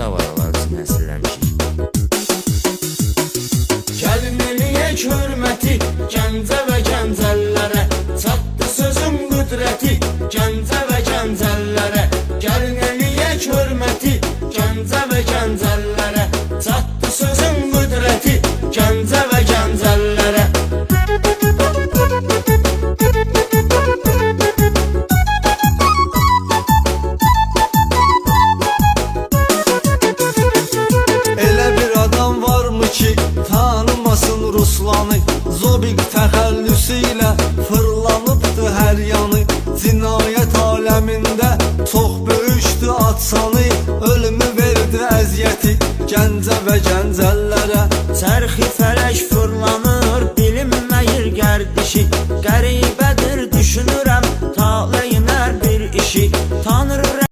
zavallısı nəsilləmişik Kəlimiliyək hörməti Gəncə və gəncəllərə Çatdı sözüm qüdrəti Gəncə və Ruslanı Zobik təxəllüsü ilə fırlanıbdı hər yanı. Cinayət aləmində çox böyükdü atsanı Ölümü verdi əziyyəti. Gəncə və gəncəllərə Çərxi fırlanır